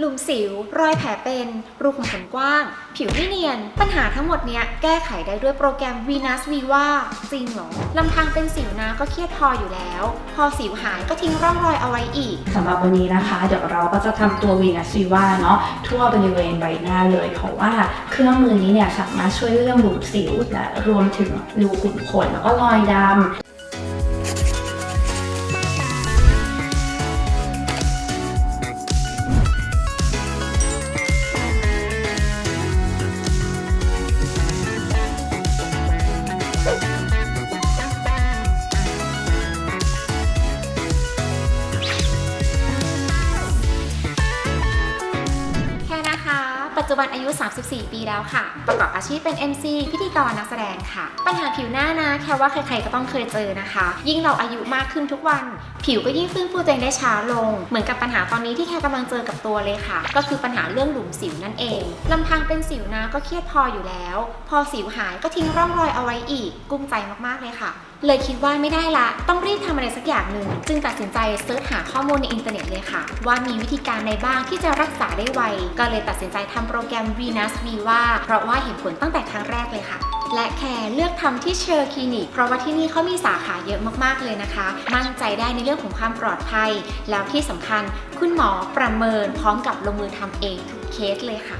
หลุมสิว รอยแผลเป็น รูขุมขนกว้าง ผิวไม่เนียน ปัญหาทั้งหมดเนี้ยแก้ไขได้ด้วยโปรแกรม Venus Viva จริงเหรอ ลำพังเป็นสิวนะก็เครียดพออยู่แล้ว พอสิวหายก็ทิ้งร่องรอยเอาไว้อีก สำหรับวันนี้นะคะ เดี๋ยวเราก็จะทำตัววีนัสวีว่าเนาะทั่วบริเวณใบหน้าเลย เพราะว่าเครื่องมือนี้เนี่ยสามารถช่วยเรื่องหลุมสิวและรวมถึงรูขุมขนแล้วก็รอยด จุบันอายุ 34 ปีแล้วค่ะ ประกอบอาชีพเป็น MC พิธีกรนักแสดงค่ะ ปัญหาผิวหน้านะแค่ว่าใครๆก็ต้องเคยเจอนะคะ ยิ่งเราอายุมากขึ้นทุกวัน ผิวก็ยิ่งฟื้นฟูตัวเองได้ช้าลง เหมือนกับปัญหาตอนนี้ที่แค่กำลังเจอกับตัวเลยค่ะ ก็คือปัญหาเรื่องหลุมสิวนั่นเองลำพังเป็นสิวนะก็เครียดพออยู่แล้ว พอสิวหายก็ทิ้งร่องรอยเอาไว้อีก กุ้มใจมากๆเลยค่ะ เลยคิดว่าไม่ได้ละ ต้องรีบทำอะไรสักอย่างหนึ่ง จึงตัดสินใจเซิร์ชหาข้อมูลในอินเทอร์เน็ตเลยค่ะ ว่ามีวิธีการในบ้างที่จะรักษาได้ไว ก็เลยตัดสินใจทำโปรแกรม Venus Viva เพราะว่าเห็นผลตั้งแต่ครั้งแรกเลยค่ะและแคร์เลือกทำที่เชอร์คลินิก เพราะว่าที่นี่เขามีสาขาเยอะมากๆเลยนะคะ มั่นใจได้ในเรื่องของความปลอดภัย แล้วที่สำคัญคุณหมอประเมินพร้อมกับลงมือทำเองทุกเคสเลยค่ะ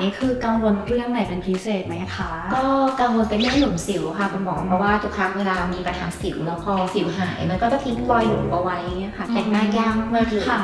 นี่คือกังวลเรื่องไหนเป็นพิเศษไหมคะ ก็กังวลเป็นเรื่องหลุมสิวค่ะคุณหมอเพราะว่าทุกครั้งเวลามีปัญหาสิวแล้วพอสิวหาย มันก็จะทิ้งรอยหลุมเอาไว้เงี้ยค่ะ แต่งหน้ายากมากเลยค่ะ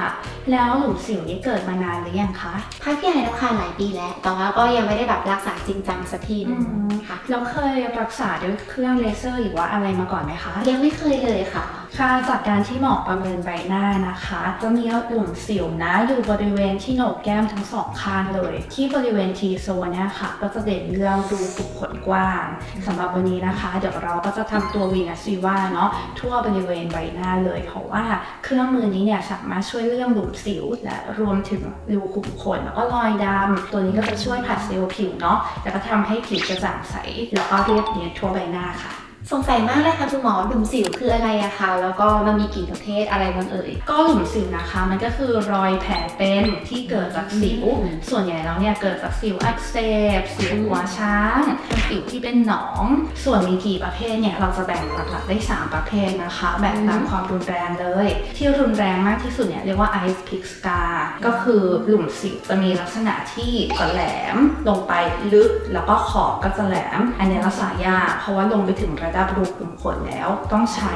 แล้วหลุมสิวนี้เกิดมานานหรือยังคะพักใหญ่แล้วค่ะหลายปีแล้ว แต่ว่าก็ยังไม่ได้แบบรักษาจริงจังสักทีหนึงค่ะเราเคยรักษาด้วยเครื่องเลเซอร์หรือว่าอะไรมาก่อนไหมคะ ยังไม่เคยเลยค่ะ ค่ะจากการที่หมอประเมินใบหน้านะคะ จะมีหลุมสิวนะอยู่บริเวณที่โหนกแก้มทั้งสองข้างเลย ที่บริเวณทีโซนเนี่ยค่ะ ก็จะเด่นเรื่องรูขุมขนกว้างสำหรับวันนี้นะคะ เดี๋ยวเราก็จะทำตัววีนัสวีว่าเนาะทั่วบริเวณใบหน้าเลย เพราะว่าเครื่องมือนี้เนี่ยสามารถช่วยเรื่องหลุมสิว และรวมถึงรูขุมขนแล้วก็รอยดำตัวนี้ก็จะช่วยผัดเซลล์ผิวเนาะแล้วก็ทำให้ผิวกระจ่างใสแล้วก็เรียบเนียนทั่วใบหน้าค่ะ สงสัยมากเลยค่ะคุณหมอหลุมสิวคืออะไรอะคะแล้วก็มันมีกี่ประเภทอะไรบ้างเอ่ย ก็หลุมสิวนะคะ มันก็คือรอยแผลเป็นที่เกิดจากสิวอืมส่วนใหญ่แล้วเนี่ยเกิดจากสิวอักเสบสิวหัวช้างสิวที่เป็นหนอง ส่วนมีกี่ประเภทเนี่ยเราจะแบ่งหลักๆได้ 3 ประเภทนะคะ แบ่งตามความรุนแรงเลย ที่รุนแรงมากที่สุดเนี่ยเรียกว่า ice pick scar ก็คือหลุมสิวจะมีลักษณะที่จะแหลมลงไปลึกแล้วก็ขอบก็จะแหลม อันนี้รักษายากเพราะว่าลงไปถึงระดับรูขุมขนแล้ว ต้องใช้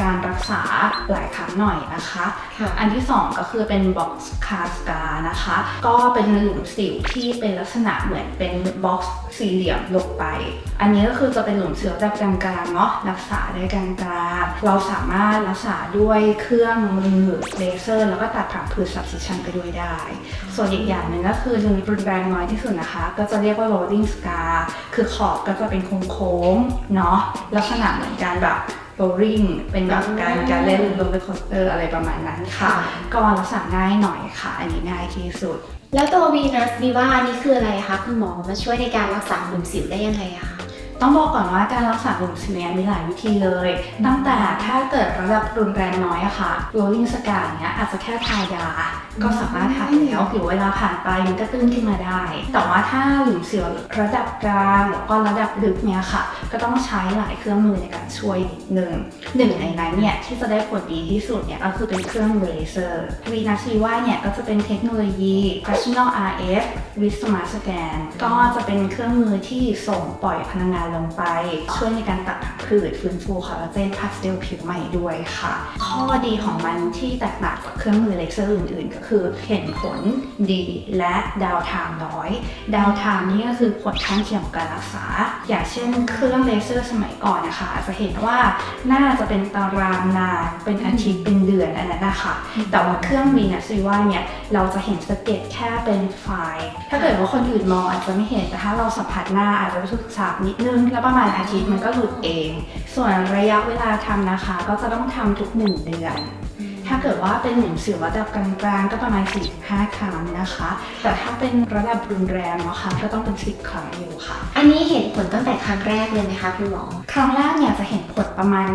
การรักษาหลายครั้งหน่อยนะคะค่ะอันที่ 2 ก็คือเป็น box car scar นะคะ ก็เป็นหลุมสิวที่เป็นลักษณะเหมือนเป็น box สี่เหลี่ยมลงไป อันนี้ก็คือจะเป็นหลุมสิวแบบกลางๆเนาะรักษาได้กลางๆเราสามารถรักษาด้วยเครื่องมือเลเซอร์ แล้วก็ตัดผังผืด substitution ไปด้วยได้ ส่วนอีกอย่างหนึ่งก็คือรุนแรงน้อยที่สุดนะคะ ก็จะเรียกว่า rolling scar คือขอบก็จะเป็นโค้งๆเนาะลักษณะเหมือนการแบบ rolling เป็นแบบการการเล่นโรลเลอร์โคสเตอร์อะไรประมาณนั้นค่ะ ก็รักษาง่ายหน่อยค่ะ อันนี้ง่ายที่สุด แล้วตัววีนัสวีว่านี่คืออะไรคะคุณหมอมาช่วยในการรักษาหลุมสิวได้ยังไงอะคะ ต้องบอกก่อนว่าการรักษาหลุมสิวเนี่ยมีหลายวิธีเลย ตั้งแต่ถ้าเกิดระดับรุนแรงน้อยอะค่ะ rolling scar เนี้ยอาจจะแค่ทายา ก็สามารถหายแล้วหรือเวลาผ่านไปมันก็ตื้นขึ้นมาได้ แต่ว่าถ้าหลุมสิวระดับกลางแล้วก็ระดับลึกเนี่ยค่ะ ก็ต้องใช้หลายเครื่องมือในการช่วยนิดนึงหนึ่งในนั้นเนี่ยที่จะได้ผลดีที่สุดเนี่ยก็คือเป็นเครื่องมือเลเซอร์วีนัสวีว่าเนี่ยก็จะเป็นเทคโนโลยี Fractional RF with Smart Scan ก็จะเป็นเครื่องมือที่ส่งปล่อยพลังงานลงไป ช่วยในการตัดผังผืดฟื้นฟูคอลลาเจนพัสเซลผิวใหม่ด้วยค่ะ ข้อดีของมันที่แตกต่างจากเครื่องมือเลเซอร์อื่นๆ ก็คือเห็นผลดีและดาวไทม์น้อย ดาวไทม์นี่ก็คือผลข้างเคียงของการรักษา อย่างเช่น เครื่องเลเซอร์สมัยก่อนนะคะ จะเห็นว่าน่าจะเป็นตารางนานเป็นอาทิตย์เป็นเดือนอันนั้นนะคะแต่ว่าเครื่องวีนัสวีว่าเนี่ยเราจะเห็นสเก็ตแค่เป็นไฟล์ ถ้าเกิดว่าคนอื่นมองอาจจะไม่เห็นแต่ถ้าเราสัมผัสหน้าอาจจะรู้สึกสาบนิดนึงแล้วประมาณอาทิตย์มันก็หลุดเอง ส่วนระยะเวลาทำนะคะ ก็จะต้องทำทุกหนึ่งเดือน ถ้าเกิดว่าเป็นหลุมสิวระดับกลางๆก็ประมาณ 4-5 ครั้งนะคะ แต่ถ้าเป็นระดับรุนแรงนะคะก็ต้องเป็น 10 ครั้งอยู่ค่ะ อันนี้เห็นผลตั้งแต่ครั้งแรกเลยไหมคะคุณหมอ ครั้งแรกเนี่ยจะเห็นผลประมาณ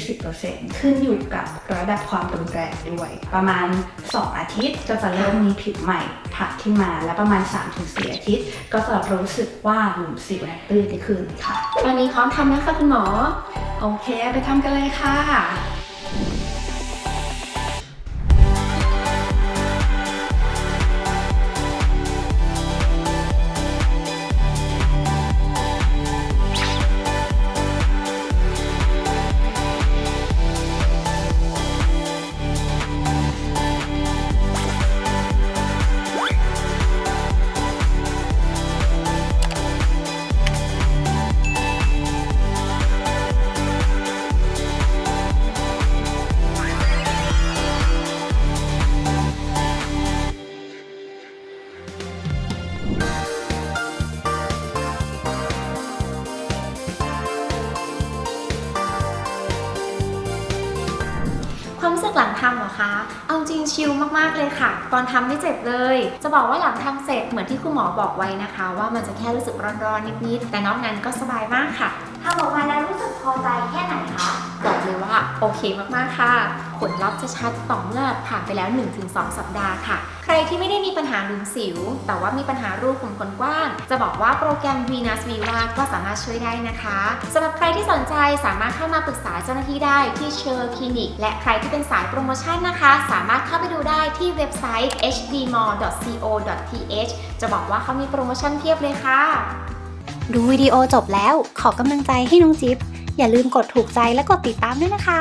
10-20%ขึ้นอยู่กับระดับความรุนแรงด้วย ประมาณ 2 อาทิตย์ก็จะเริ่มมีผิวใหม่ผัดขึ้นมาและประมาณ 3-4 อาทิตย์ ก็จะรู้สึกว่าหลุมสิวเนี่ยตื้นขึ้นค่ะ ตอนนี้พร้อมทำนะคะคุณหมอ โอเค ไปทำกันเลยค่ะ ทำเหรอคะ เอาจริงชิลมากๆเลยค่ะ ตอนทำไม่เจ็บเลย จะบอกว่าหลังทำเสร็จเหมือนที่คุณหมอบอกไว้นะคะ ว่ามันจะแค่รู้สึกร้อนๆนิดๆแต่นอกนั้นก็สบายมากค่ะทำออกมาแล้วรู้สึกพอใจแค่ไหนคะบอกเลยว่าโอเคมากๆค่ะ ผลลัพธ์จะชัดต่อเมื่อผ่านไปแล้ว 1-2 สัปดาห์ค่ะ ใครที่ไม่ได้มีปัญหาหลุมสิว แต่ว่ามีปัญหารูขุมขนกว้าง จะบอกว่าโปรแกรม Venus Viva ก็สามารถช่วยได้นะคะสำหรับใครที่สนใจสามารถเข้ามาปรึกษาเจ้าหน้าที่ได้ที่เชอร์คลินิกและใครที่เป็นสายโปรโมชั่นนะคะ สามารถเข้าไปดูได้ที่เว็บไซต์ hdmall.co.th จะบอกว่าเขามีโปรโมชั่นเพียบเลยค่ะ ดูวิดีโอจบแล้วขอกำลังใจให้น้องจิ๊บอย่าลืมกดถูกใจและกดติดตามด้วยนะคะ